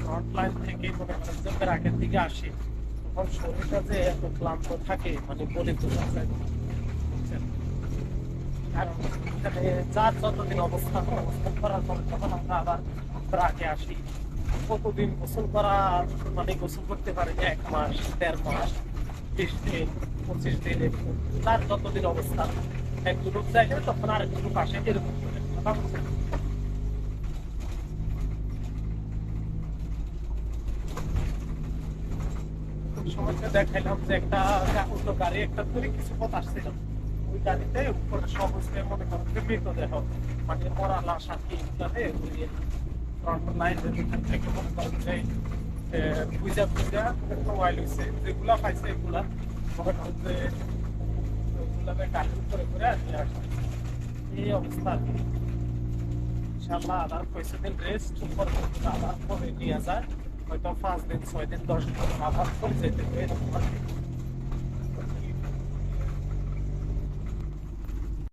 Front line থেকে মনে ব্রাকের দিকে আসি, তখন শরীরটা যে এত ক্লান্ত থাকে মানে বলে এখানে যার যতদিন অবস্থান অবস্থান করার পর তখন আমরা আবার ব্রাকে আসি। কতদিন গোসল করা মানে গোসল করতে পারে এক মাস, দেড় মাস, বিশ দিন, পঁচিশ দিন তার যতদিন অবস্থান এক গ্রুপ জায়গায় তখন আর গ্রুপ আসে এরকম করে। সময়টা দেখাইলাম যে একটা অন্য গাড়ি একটা ধরে কিছু পথ আসছিলাম ওই গাড়িতে উপরে সমস্ত মনে করেন যে মৃতদেহ। মানে মরা লাশ আর কি ইত্যাদি ওই লাইন থেকে মনে করেন যে বুঝা বুঝা একটা হয়েছে যেগুলা পাইছে এগুলা, মনে করেন যে উপরে করে নিয়ে আসছে এই অবস্থা আর কি। ইনশাল্লাহ আবার রেস্ট পরবর্তীতে আবার পরে নিয়ে যায়। হয়তো পাঁচ দিন ছয় দিন দশ দিন আবার করে।